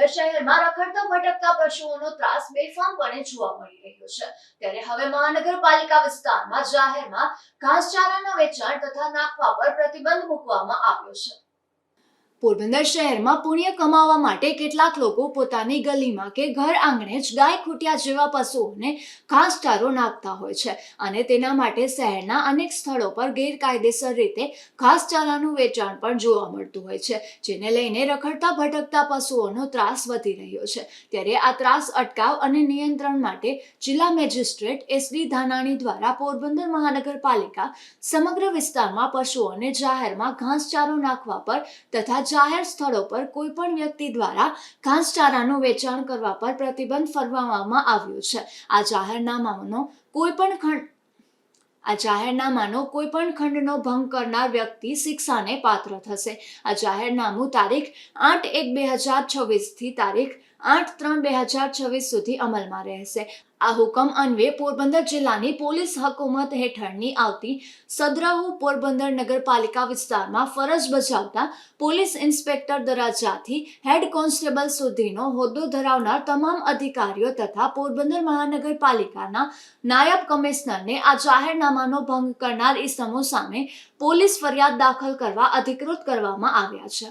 પોરબંદર શહેરમાં રખડતા ભટકતા પશુઓનો ત્રાસ બેફામપણે જોવા મળી રહ્યો છે. ત્યારે હવે મહાનગરપાલિકા વિસ્તારમાં જાહેરમાં ઘાસચારાના વેચાણ તથા નાખવા પર પ્રતિબંધ મૂકવામાં આવ્યો છે. પોરબંદર શહેરમાં પુણ્ય કમાવા માટે કેટલાક લોકો પોતાની ગલીમાં કે ઘર આંગણે જ ગાય ખૂટિયા જેવા પશુઓને ઘાસચારો નાખતા હોય છે અને તેના માટે શહેરના અનેક સ્થળો પર ગેરકાયદેસર રીતે ઘાસચારાનું વેચાણ પણ જોવા મળતું હોય છે, જેને લઈને રખડતા ભટકતા પશુઓનો ત્રાસ વધી રહ્યો છે. ત્યારે આ ત્રાસ અટકાવ અને નિયંત્રણ માટે જિલ્લા મેજિસ્ટ્રેટ એસડી ધાનાણી દ્વારા પોરબંદર મહાનગરપાલિકા સમગ્ર વિસ્તારમાં પશુઓને જાહેરમાં ઘાસચારો નાખવા પર તથા જાહેર સ્થળો પર કોઈ પણ વ્યક્તિ દ્વારા ઘાસચારાનું વેચાણ કરવા પર પ્રતિબંધ ફરમાવવામાં આવ્યો છે. આ જાહેરનામાનો કોઈ પણ ખંડ આ જાહેરનામાનો કોઈ પણ ખંડનો ભંગ કરનાર વ્યક્તિ શિક્ષાને પાત્ર થશે. આ જાહેરનામું તારીખ આઠ એક બે હજાર છવ્વીસથી તારીખ આઠ ત્રણ બે હજાર છવ્વીસ સુધી અમલમાં રહેશે. આ હુકમ અન્વયે પોરબંદર જિલ્લાની પોલીસ હકુમત હેઠળની આવતી સદરાહુ પોરબંદર નગરપાલિકા વિસ્તારમાં ફરજ બજાવતા પોલીસ ઇન્સ્પેક્ટર દરજ્જાથી હેડ કોન્સ્ટેબલ સુધીનો હોદ્દો ધરાવનાર તમામ અધિકારીઓ તથા પોરબંદર મહાનગરપાલિકાના નાયબ કમિશનરને આ જાહેરનામાનો ભંગ કરનાર ઇસમો સામે પોલીસ ફરિયાદ દાખલ કરવા અધિકૃત કરવામાં આવ્યા છે.